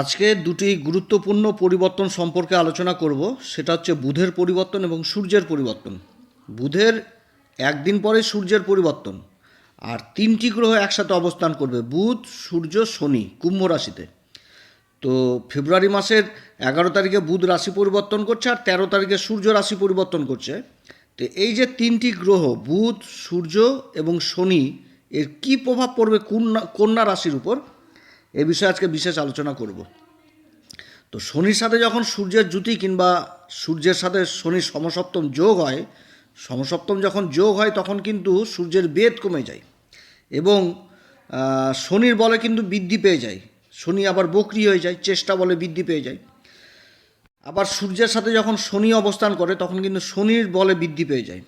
আজকে দুটি গুরুত্বপূর্ণ পরিবর্তন সম্পর্কে আলোচনা করব। সেটা হচ্ছে বুধের পরিবর্তন এবং সূর্যের পরিবর্তন। বুধের একদিন পরে সূর্যের পরিবর্তন, আর তিনটি গ্রহ একসাথে অবস্থান করবে, বুধ, সূর্য, শনি, কুম্ভ রাশিতে। তো ফেব্রুয়ারি মাসের এগারো তারিখে বুধ রাশি পরিবর্তন করছে আর তেরো তারিখে সূর্য রাশি পরিবর্তন করছে। তো এই যে তিনটি গ্রহ, বুধ, সূর্য এবং শনি, এর কি প্রভাব পড়বে কন্যা কন্যা রাশির উপর? এ বিষয়ে আজকে বিশেষ আলোচনা করব। তো শনির সাথে যখন সূর্যের জুতি কিংবা সূর্যের সাথে শনির সমসপ্তম যোগ হয়, সমসপ্তম যখন যোগ হয় তখন কিন্তু সূর্যের বেদ কমে যায় এবং শনির বলে কিন্তু বৃদ্ধি পেয়ে যায়। শনি আবার বকরি হয়ে যায়, চেষ্টা বলে বৃদ্ধি পেয়ে যায়। আবার সূর্যের সাথে যখন শনি অবস্থান করে তখন কিন্তু শনির বলে বৃদ্ধি পেয়ে যায়।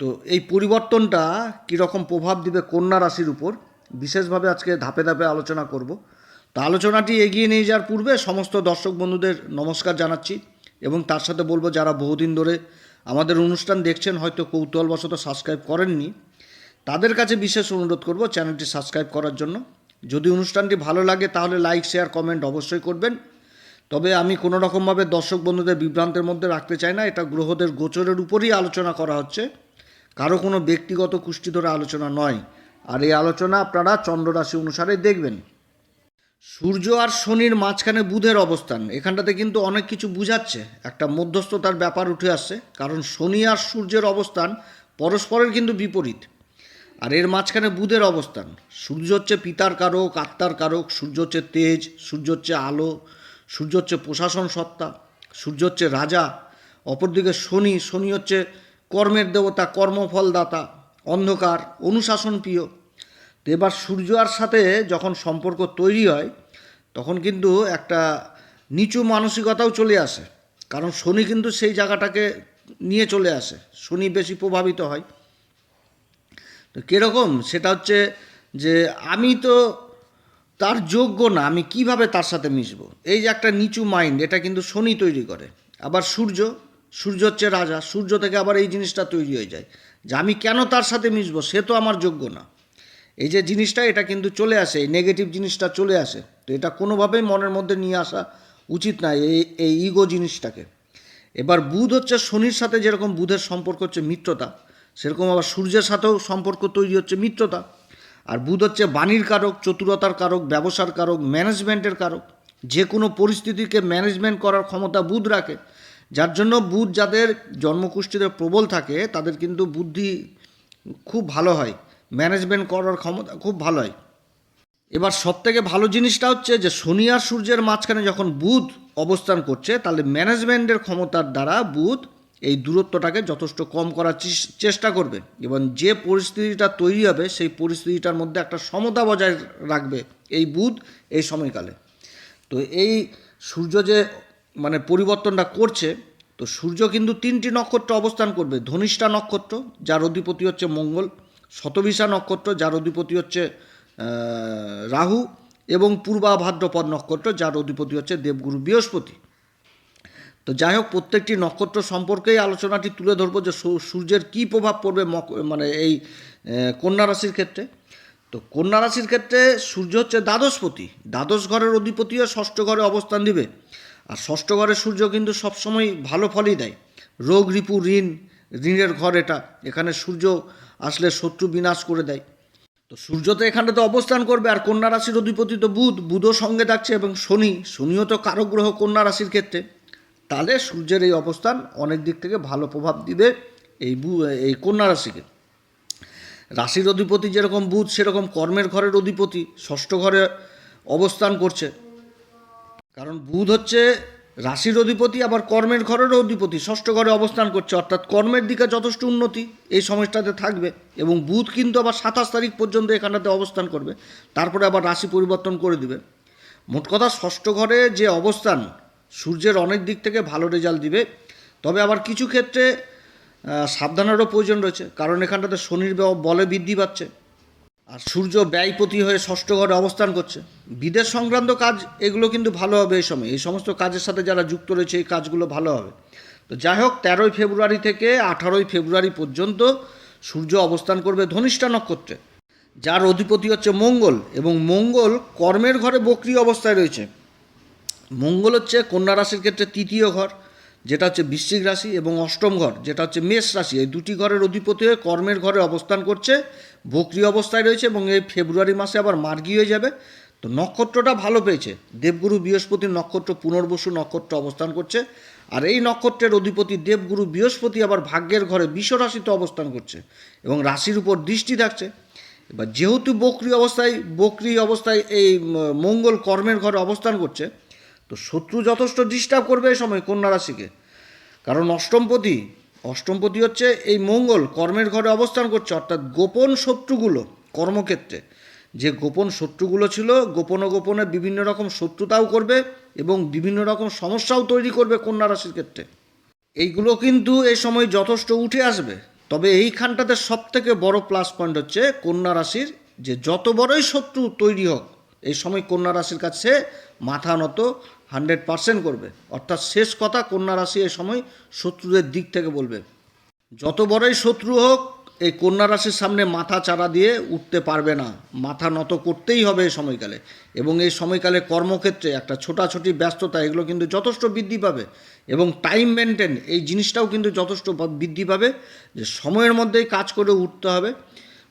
তো এই পরিবর্তনটা কীরকম প্রভাব দিবে কন্যা রাশির উপর, বিশেষভাবে আজকে ধাপে ধাপে আলোচনা করব। তো আলোচনাটি এগিয়ে নিয়ে যাওয়ার পূর্বে সমস্ত দর্শক বন্ধুদের নমস্কার জানাচ্ছি এবং তার সাথে বলব, যারা বহুদিন ধরে আমাদের অনুষ্ঠান দেখছেন, হয়তো কৌতূহলবশত সাবস্ক্রাইব করেননি, তাদের কাছে বিশেষ অনুরোধ করব চ্যানেলটি সাবস্ক্রাইব করার জন্য। যদি অনুষ্ঠানটি ভালো লাগে, তাহলে লাইক শেয়ার কমেন্ট অবশ্যই করবেন। তবে আমি কোনো রকমভাবে দর্শক বন্ধুদের বিভ্রান্তের মধ্যে রাখতে চাই না, এটা গ্রহদের গোচরের উপরই আলোচনা করা হচ্ছে। কারও কোনো ব্যক্তিগত কুষ্টি ধরে আলোচনা নয়। আর এই আলোচনা আপনারা চন্দ্ররাশি অনুসারে দেখবেন। সূর্য আর শনির মাঝখানে বুধের অবস্থান। এখানটাতে কিন্তু অনেক কিছু বুঝাচ্ছে। একটা মধ্যস্থতার ব্যাপার উঠে আসছে, কারণ শনি আর সূর্যের অবস্থান পরস্পরের কিন্তু বিপরীত। আর এর মাঝখানে বুধের অবস্থান। সূর্য হচ্ছে পিতার কারক, আত্মার কারক, সূর্য হচ্ছে তেজ, সূর্য হচ্ছে আলো, সূর্য হচ্ছে প্রশাসন সত্তা, সূর্য হচ্ছে রাজা, অপরদিকে শনি শনি হচ্ছে কর্মের দেবতা, কর্মফলদাতা, অন্ধকার অনুশাসন প্রিয় তো এবার সূর্য আর সাথে যখন সম্পর্ক তৈরি হয়, তখন কিন্তু একটা নিচু মানসিকতাও চলে আসে। কারণ শনি কিন্তু সেই জায়গাটাকে নিয়ে চলে আসে। শনি বেশি প্রভাবিত হয়। তো কীরকম? সেটা হচ্ছে যে আমি তো তার যোগ্য না, আমি কীভাবে তার সাথে মিশবো? এই যে একটা নিচু মাইন্ড, এটা কিন্তু শনি তৈরি করে। আবার সূর্য সূর্য হচ্ছে রাজা। সূর্য থেকে আবার এই জিনিসটা তৈরি হয়ে যায় যে আমি কেন তার সাথে মিশবো? সে তো আমার যোগ্য না। এই যে জিনিসটা, এটা কিন্তু চলে আসে, এই নেগেটিভ জিনিসটা চলে আসে। তো এটা কোনোভাবেই মনের মধ্যে নিয়ে আসা উচিত না, এই এই ইগো জিনিসটাকে। এবার বুধ হচ্ছে শনির সাথে যেরকম বুধের সম্পর্ক হচ্ছে মিত্রতা, সেরকম আবার সূর্যের সাথেও সম্পর্ক তৈরি হচ্ছে মিত্রতা। আর বুধ হচ্ছে বাণীর কারক, চতুরতার কারক, ব্যবসার কারক ম্যানেজমেন্টের কারক। যে কোনো পরিস্থিতিকে ম্যানেজমেন্ট করার ক্ষমতা বুধ রাখে। যার জন্য বুধ যাদের জন্মকুষ্ঠিতে প্রবল থাকে, তাদের কিন্তু বুদ্ধি খুব ভালো হয়। ম্যানেজমেন্ট করার ক্ষমতা খুব ভালো হয় এবার সব থেকে ভালো জিনিসটা হচ্ছে যে, শনি আর সূর্যের মাঝখানে যখন বুধ অবস্থান করছে, তাহলে ম্যানেজমেন্টের ক্ষমতার দ্বারা বুধ এই দূরত্বটাকে যথেষ্ট কম করার চেষ্টা করবে এবং যে পরিস্থিতিটা তৈরি হবে, সেই পরিস্থিতিটার মধ্যে একটা সমতা বজায় রাখবে এই বুধ এই সময়কালে। তো এই সূর্য যে মানে পরিবর্তনটা করছে, তো সূর্য কিন্তু তিনটি নক্ষত্র অবস্থান করবে, ধনিষ্ঠা নক্ষত্র, যার অধিপতি হচ্ছে মঙ্গল শতবিশা নক্ষত্র, যার অধিপতি হচ্ছে রাহু, এবং পূর্বা ভাদ্রপদ নক্ষত্র, যার অধিপতি হচ্ছে দেবগুরু বৃহস্পতি। তো যাই হোক, প্রত্যেকটি নক্ষত্র সম্পর্কেই আলোচনাটি তুলে ধরবো যে সূর্যের কী প্রভাব পড়বে মানে এই কন্যা রাশির ক্ষেত্রে। তো কন্যা রাশির ক্ষেত্রে সূর্য হচ্ছে দ্বাদশপতি। দ্বাদশ ঘরের অধিপতিও ষষ্ঠ ঘরে অবস্থান দিবে। আর ষষ্ঠ ঘরে সূর্য কিন্তু সবসময় ভালো ফলই দেয়। রোগ, রিপু, ঋণ, ঋণের ঘর এটা। এখানে সূর্য আসলে শত্রু বিনাশ করে দেয়। তো সূর্য তো এখানটাতে অবস্থান করবে আর কন্যা রাশির অধিপতি তো বুধ। বুধও সঙ্গে থাকছে এবং শনি। শনিও তো কারক গ্রহ কন্যা রাশির ক্ষেত্রে। তাহলে সূর্যের এই অবস্থান অনেক দিক থেকে ভালো প্রভাব দিবে এই বু, এই কন্যা রাশিকে। রাশির অধিপতি যেরকম বুধ, সেরকম কর্মের ঘরের অধিপতি ষষ্ঠ ঘরে অবস্থান করছে। কারণ বুধ হচ্ছে রাশির অধিপতি, আবার কর্মের ঘরেরও অধিপতি, ষষ্ঠ ঘরে অবস্থান করছে। অর্থাৎ কর্মের দিকে যথেষ্ট উন্নতি এই সময়টাতে থাকবে এবং বুধ কিন্তু আবার সাতাশ তারিখ পর্যন্ত এখানটাতে অবস্থান করবে। তারপরে আবার রাশি পরিবর্তন করে দিবে। মোট কথা, ষষ্ঠ ঘরে যে অবস্থান, সূর্যের অনেক দিক থেকে ভালো রেজাল্ট দিবে। তবে আবার কিছু ক্ষেত্রে সাবধানেরও প্রয়োজন রয়েছে। কারণ এখানটাতে শনির বলে বৃদ্ধি পাচ্ছে। আর সূর্য ব্যয়পতি হয়ে ষষ্ঠ ঘরে অবস্থান করছে। বিদেশ সংক্রান্ত কাজ, এগুলো কিন্তু ভালো হবে এই সময়। এই সমস্ত কাজের সাথে যারা যুক্ত রয়েছে, এই কাজগুলো ভালো হবে। তো যাই হোক, তেরোই ফেব্রুয়ারি থেকে আঠারোই ফেব্রুয়ারি পর্যন্ত সূর্য অবস্থান করবে ধনিষ্ঠা নক্ষত্রে। যার অধিপতি হচ্ছে মঙ্গল এবং মঙ্গল কর্মের ঘরে বক্রি অবস্থায় রয়েছে। মঙ্গল হচ্ছে কন্যা রাশির ক্ষেত্রে তৃতীয় ঘর, যেটা হচ্ছে বৃশ্চিক রাশি এবং অষ্টম ঘর, যেটা হচ্ছে মেষ রাশি। এই দুটি ঘরের অধিপতি হয়ে কর্মের ঘরে অবস্থান করছে। বকরি অবস্থায় রয়েছে এবং এই ফেব্রুয়ারি মাসে আবার মার্গী হয়ে যাবে। তো নক্ষত্রটা ভালো পেয়েছে। দেবগুরু বৃহস্পতির নক্ষত্র, পুনর্বসু নক্ষত্র অবস্থান করছে। আর এই নক্ষত্রের অধিপতি দেবগুরু বৃহস্পতি আবার ভাগ্যের ঘরে বিষ রাশিতে অবস্থান করছে এবং রাশির উপর দৃষ্টি থাকছে এবার যেহেতু বকরি অবস্থায় বকরি অবস্থায় এই মঙ্গল কর্মের ঘরে অবস্থান করছে, তো শত্রু যথেষ্ট ডিস্টার্ব করবে এই সময় কন্যা রাশিকে। কারণ অষ্টমপতি অষ্টমপতি হচ্ছে এই মঙ্গল, কর্মের ঘরে অবস্থান করছে, অর্থাৎ গোপন শত্রুগুলো কর্মক্ষেত্রে। যে গোপন শত্রুগুলো ছিল, গোপনে গোপনে বিভিন্ন রকম শত্রুতাও করবে এবং বিভিন্ন রকম সমস্যাও তৈরি করবে কন্যা রাশির ক্ষেত্রে। এইগুলো কিন্তু এই সময় যথেষ্ট উঠে আসবে। তবে এইখানটাতে সব থেকে বড় প্লাস পয়েন্ট হচ্ছে কন্যা রাশির যে যত বড়ই শত্রু তৈরি হোক, এই সময় কন্যা রাশির কাছে মাথা নত হান্ড্রেড পার্সেন্ট করবে। অর্থাৎ শেষ কথা কন্যা রাশি এই সময় শত্রুদের দিক থেকে বলবে। যত বড়ই শত্রু হোক, এই কন্যা রাশির সামনে মাথা চারা দিয়ে উঠতে পারবে না। মাথা নত করতেই হবে এই সময়কালে। এবং এই সময়কালে কর্মক্ষেত্রে একটা ছোটাছুটি, ব্যস্ততা, এগুলো কিন্তু যথেষ্ট বৃদ্ধি পাবে। এবং টাইম মেনটেন, এই জিনিসটাও কিন্তু যথেষ্ট বৃদ্ধি পাবে। যে সময়ের মধ্যেই কাজ করে উঠতে হবে।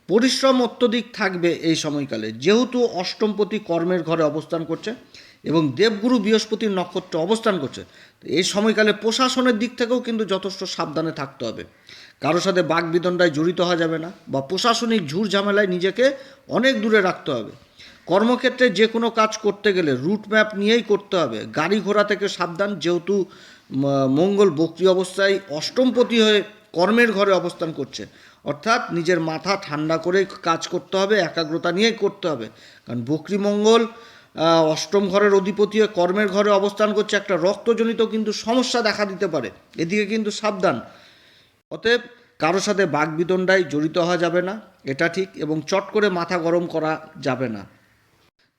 পরিশ্রম অত্যধিক থাকবে এই সময়কালে। যেহেতু অষ্টমপতি কর্মের ঘরে অবস্থান করছে এবং দেবগুরু বৃহস্পতির নক্ষত্র অবস্থান করছে। এই সময়কালে প্রশাসনের দিক থেকেও কিন্তু যথেষ্ট সাবধানে থাকতে হবে। কারও সাথে বাঘ বিদণ্ডায় জড়িত হওয়া যাবে না বা প্রশাসনিক ঝুর ঝামেলায় নিজেকে অনেক দূরে রাখতে হবে। কর্মক্ষেত্রে যে কোনো কাজ করতে গেলে রুট ম্যাপ নিয়েই করতে হবে। গাড়ি ঘোড়া থেকে সাবধান যেহেতু মঙ্গল বক্রি অবস্থায় অষ্টমপতি হয়ে কর্মের ঘরে অবস্থান করছে। অর্থাৎ নিজের মাথা ঠান্ডা করে কাজ করতে হবে একাগ্রতা নিয়েই করতে হবে। কারণ বক্রি মঙ্গল আহ, অষ্টম ঘরের অধিপতি হয়ে কর্মের ঘরে অবস্থান করছে, একটা রক্তজনিত কিন্তু সমস্যা দেখা দিতে পারে। এদিকে কিন্তু সাবধান। অতএব কারও সাথে বাগবিদণ্ডায় জড়িত হওয়া যাবে না, এটা ঠিক, এবং চট করে মাথা গরম করা যাবে না।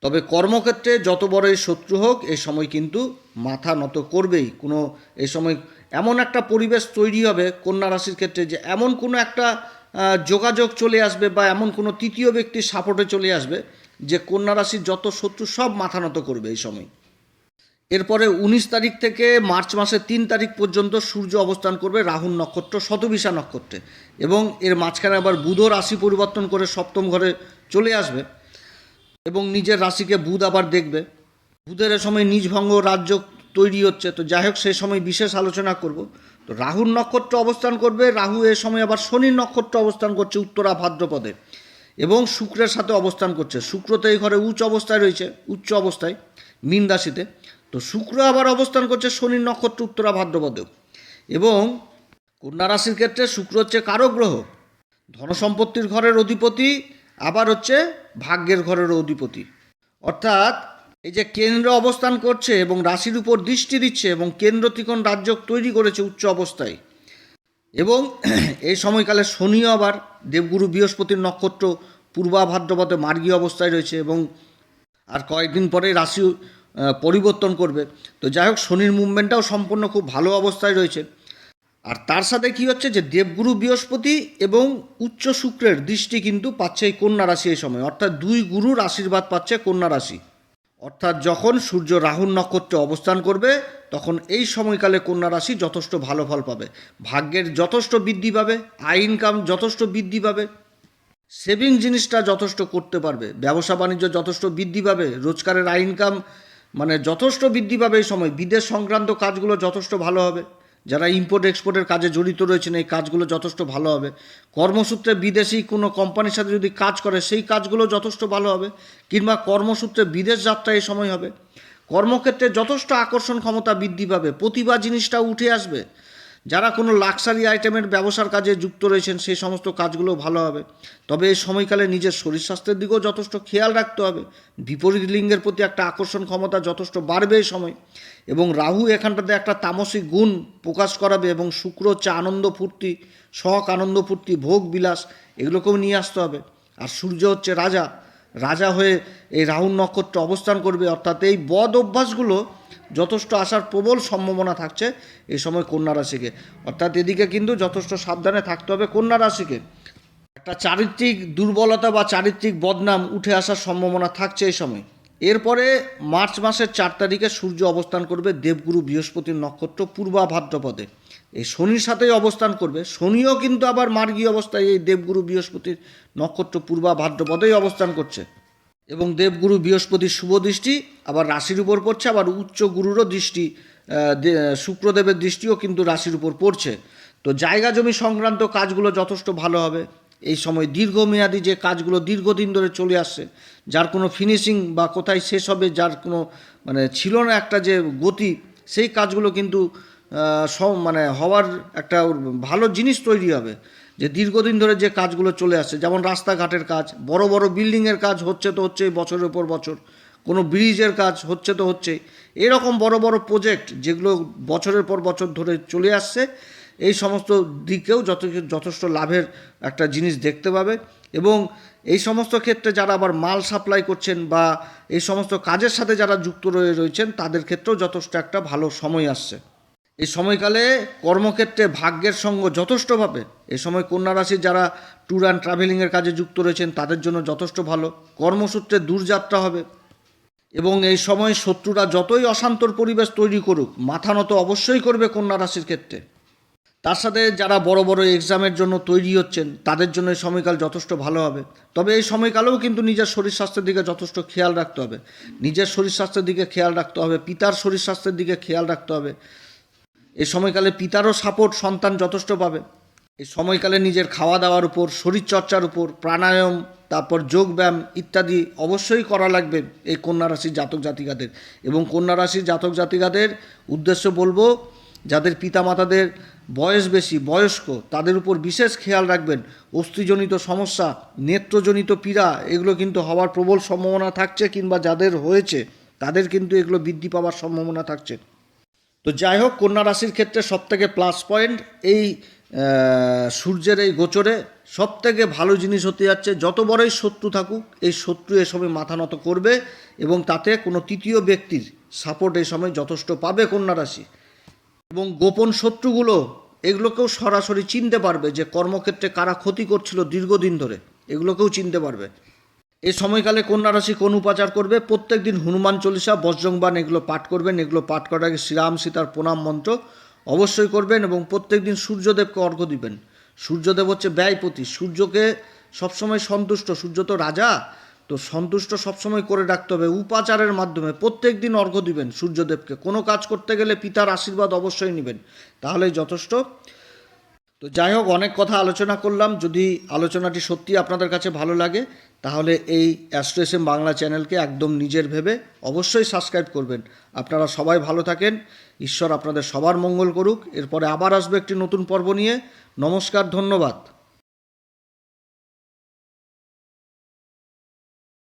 তবে কর্মক্ষেত্রে যত বড়ই শত্রু হোক এই সময় কিন্তু মাথা নত করবেই। কোনো এই সময় এমন একটা পরিবেশ তৈরি হবে কন্যা রাশির ক্ষেত্রে যে এমন কোনো একটা যোগাযোগ চলে আসবে বা এমন কোনো তৃতীয় ব্যক্তির সাপোর্টে চলে আসবে যে কন্যা রাশির যত শত্রু সব মাথা নত করবে এই সময়। এরপরে উনিশ তারিখ থেকে মার্চ মাসের তিন তারিখ পর্যন্ত সূর্য অবস্থান করবে রাহুল নক্ষত্র শতবিশা নক্ষত্রে। এবং এর মাঝখানে আবার বুধও রাশি পরিবর্তন করে সপ্তম ঘরে চলে আসবে এবং নিজের রাশিকে বুধ আবার দেখবে। বুধের সময় নিজ ভঙ্গ রাজ্য তৈরি হচ্ছে, তো যাই হোক সেই সময় বিশেষ আলোচনা করব। তো রাহুর নক্ষত্র অবস্থান করবে, রাহু এ সময় আবার শনির নক্ষত্র অবস্থান করছে উত্তরা ভাদ্রপদে। এবং শুক্রের সাথে অবস্থান করছে। শুক্র তো এই ঘরে উচ্চ অবস্থায় রয়েছে, উচ্চ অবস্থায়, মীন রাশিতে। তো শুক্র আবার অবস্থান করছে শনির নক্ষত্র, উত্তরা ভাদ্রপদেও। এবং কন্যা রাশির ক্ষেত্রে শুক্র হচ্ছে কারও গ্রহ। ধনসম্পত্তির ঘরের অধিপতি, আবার হচ্ছে ভাগ্যের ঘরের অধিপতি। অর্থাৎ এই যে কেন্দ্র অবস্থান করছে এবং রাশির উপর দৃষ্টি দিচ্ছে এবং কেন্দ্র রাজ্য তৈরি করেছে উচ্চ অবস্থায় এবং এই সময়কালে শনিও আবার দেবগুরু বৃহস্পতির নক্ষত্র, পূর্বা ভাদ্রপদে মার্গী অবস্থায় রয়েছে এবং আর কয়েকদিন পরে রাশি পরিবর্তন করবে। তো যাই হোক, শনির মুভমেন্টটাও সম্পূর্ণ খুব ভালো অবস্থায় রয়েছে। আর তার সাথে কি হচ্ছে যে, দেবগুরু বৃহস্পতি এবং উচ্চ শুক্রের দৃষ্টি কিন্তু পাচ্ছে এই কন্যা রাশি এই সময়। অর্থাৎ দুই গুরুর আশীর্বাদ পাচ্ছে কন্যা রাশি। অর্থাৎ যখন সূর্য রাহুল নক্ষত্রে অবস্থান করবে, তখন এই সময়কালে কন্যা রাশি যথেষ্ট ভালো ফল পাবে। ভাগ্যের যথেষ্ট বৃদ্ধি পাবে, আয় ইনকাম যথেষ্ট বৃদ্ধি পাবে সেভিং জিনিসটা যথেষ্ট করতে পারবে, ব্যবসা বাণিজ্য যথেষ্ট বৃদ্ধি পাবে, রোজগারের আয় ইনকাম মানে যথেষ্ট বৃদ্ধি পাবে এই সময়, বিদেশ সংক্রান্ত কাজগুলো যথেষ্ট ভালো হবে। যারা ইম্পোর্ট এক্সপোর্টের কাজে জড়িত রয়েছেন, এই কাজগুলো যথেষ্ট ভালো হবে। কর্মসূত্রে বিদেশি কোনো কোম্পানির সাথে যদি কাজ করে, সেই কাজগুলো যথেষ্ট ভালো হবে, কিংবা কর্মসূত্রে বিদেশ যাত্রা এই সময় হবে। কর্মক্ষেত্রে যথেষ্ট আকর্ষণ ক্ষমতা বৃদ্ধি পাবে। প্রতিভা জিনিসটা উঠে আসবে। যারা কোনো লাক্সারি আইটেমের ব্যবসার কাজে যুক্ত রয়েছেন, সেই সমস্ত কাজগুলো ভালো হবে। তবে এই সময়কালে নিজের শরীর স্বাস্থ্যের দিকেও যথেষ্ট খেয়াল রাখতে হবে। বিপরীত লিঙ্গের প্রতি একটা আকর্ষণ ক্ষমতা যথেষ্ট বাড়বে এই সময়। এবং রাহু এখানটাতে একটা তামসিক গুণ প্রকাশ করাবে এবং শুক্র হচ্ছে আনন্দ ফুর্তি শখ আনন্দ ফুর্তি, ভোগ বিলাস, এগুলোকেও নিয়ে আসতে হবে। আর সূর্য হচ্ছে রাজা। রাজা হয়ে এই রাহুল নক্ষত্র অবস্থান করবে, অর্থাৎ এই বদ অভ্যাসগুলো যথেষ্ট আসার প্রবল সম্ভাবনা থাকছে এই সময় কন্যা রাশিকে। অর্থাৎ এদিকে কিন্তু যথেষ্ট সাবধানে থাকতে হবে কন্যা রাশিকে। একটা চারিত্রিক দুর্বলতা বা চারিত্রিক বদনাম উঠে আসার সম্ভাবনা থাকছে এই সময়। এরপরে মার্চ মাসের চার তারিখে সূর্য অবস্থান করবে দেবগুরু বৃহস্পতির নক্ষত্র পূর্বা ভাদ্রপদে এই শনির সাথেই অবস্থান করবে। শনিও কিন্তু আবার মার্গী অবস্থায় এই দেবগুরু বৃহস্পতির নক্ষত্র পূর্বা ভাদ্রপদেই অবস্থান করছে। এবং দেবগুরু বৃহস্পতির শুভ দৃষ্টি আবার রাশির উপর পড়ছে, আবার উচ্চ গুরুরও দৃষ্টি শুক্রদেবের দৃষ্টিও কিন্তু রাশির উপর পড়ছে। তো জায়গা জমি সংক্রান্ত কাজগুলো যথেষ্ট ভালো হবে। এই সময় দীর্ঘমেয়াদী যে কাজগুলো দীর্ঘদিন ধরে চলে আসছে, যার কোনো ফিনিশিং বা কোথায় শেষ হবে, যার কোনো মানে ছিল না একটা যে গতি, সেই কাজগুলো কিন্তু সব মানে হওয়ার একটা ভালো জিনিস তৈরি হবে। যে দীর্ঘদিন ধরে যে কাজগুলো চলে আসছে, যেমন রাস্তাঘাটের কাজ, বড় বড় বিল্ডিংয়ের কাজ হচ্ছে তো হচ্ছে বছরের পর বছর, কোনো ব্রিজের কাজ হচ্ছে তো হচ্ছে। এরকম বড় বড় প্রজেক্ট যেগুলো বছরের পর বছর ধরে চলে আসছে, এই সমস্ত দিকেও যথেষ্ট যথেষ্ট লাভের একটা জিনিস দেখতে পাবে। এবং এই সমস্ত ক্ষেত্রে যারা আবার মাল সাপ্লাই করছেন বা এই সমস্ত কাজের সাথে যারা যুক্ত রয়ে রয়েছেন, তাদের ক্ষেত্রেও যথেষ্ট একটা ভালো সময় আসছে। এই সময়কালে কর্মক্ষেত্রে ভাগ্যের সঙ্গ যথেষ্ট পাবে এই সময় কন্যা রাশির যারা ট্যুর অ্যান্ড ট্রাভেলিংয়ের কাজে যুক্ত রয়েছেন, তাদের জন্য যথেষ্ট ভালো। কর্মসূত্রে দূরযাত্রা হবে এবং এই সময় শত্রুরা যতই অশান্তর পরিবেশ তৈরি করুক, মাথা নত অবশ্যই করবে কন্যা রাশির ক্ষেত্রে। তার সাথে যারা বড় বড় এক্সামের জন্য তৈরি হচ্ছেন, তাদের জন্য এই সময়কাল যথেষ্ট ভালো হবে। তবে এই সময়কালেও কিন্তু নিজের শরীর স্বাস্থ্যের দিকে যথেষ্ট খেয়াল রাখতে হবে। নিজের শরীর স্বাস্থ্যের দিকে খেয়াল রাখতে হবে, পিতার শরীর স্বাস্থ্যের দিকে খেয়াল রাখতে হবে। এই সময়কালে পিতারও সাপোর্ট সন্তান যথেষ্ট পাবে। এই সময়কালে নিজের খাওয়া দাওয়ার উপর, শরীরচর্চার উপর, প্রাণায়াম, তারপর যোগব্যায়াম ইত্যাদি অবশ্যই করা লাগবে এই কন্যা রাশির জাতক জাতিকাদের। এবং কন্যা রাশির জাতক জাতিকাদের উদ্দেশ্য বলব, যাদের পিতামাতাদের বয়স বেশি, বয়স্ক, তাদের উপর বিশেষ খেয়াল রাখবেন। অস্থিজনিত সমস্যা, নেত্রজনিত পীড়া, এগুলো কিন্তু হওয়ার প্রবল সম্ভাবনা থাকছে কিংবা যাদের হয়েছে, তাদের কিন্তু এগুলো বৃদ্ধি পাওয়ার সম্ভাবনা থাকছে। তো যাই হোক, কন্যা রাশির ক্ষেত্রে সবথেকে প্লাস পয়েন্ট এই সূর্যের এই গোচরে সবথেকে ভালো জিনিস হতে যাচ্ছে, যত বড়ই শত্রু থাকুক, এই শত্রু এ সময় মাথা নত করবে এবং তাতে কোনো তৃতীয় ব্যক্তির সাপোর্ট এই সময় যথেষ্ট পাবে কন্যা রাশি। এবং গোপন শত্রুগুলো, এগুলোকেও সরাসরি চিনতে পারবে যে কর্মক্ষেত্রে কারা ক্ষতি করছিল দীর্ঘদিন ধরে, এগুলোকেও চিনতে পারবে। এই সময়কালে কন্যা রাশি কোন উপাচার করবে? প্রত্যেক দিন হনুমান চল্লিশা বজ্রংবান এগুলো পাঠ করবেন। এগুলো পাঠ করার আগে শ্রীরাম সীতার প্রণাম মন্ত্র অবশ্যই করবেন এবং প্রত্যেক দিন সূর্যদেবকে অর্ঘ্য দিবেন। সূর্যদেব হচ্ছে ব্যয়পতি। সূর্যকে সবসময় সন্তুষ্ট। সূর্য তো রাজা। তো সন্তুষ্ট সবসময় করে রাখতে হবে উপাচারের মাধ্যমে। প্রত্যেক দিন অর্ঘ্য দিবেন সূর্যদেবকে। কোনো কাজ করতে গেলে পিতার আশীর্বাদ অবশ্যই নেবেন। তাহলেই যথেষ্ট। তো যাই হোক, অনেক কথা আলোচনা করলাম। যদি আলোচনাটি সত্যি আপনাদের কাছে ভালো লাগে, তাহলে এই অ্যাস্ট্রোএসএম বাংলা চ্যানেলকে একদম নিজের ভেবে অবশ্যই সাবস্ক্রাইব করবেন। আপনারা সবাই ভালো থাকেন। ঈশ্বর আপনাদের সবার মঙ্গল করুক। এরপরে আবার আসবে একটি নতুন পর্ব নিয়ে। নমস্কার, ধন্যবাদ।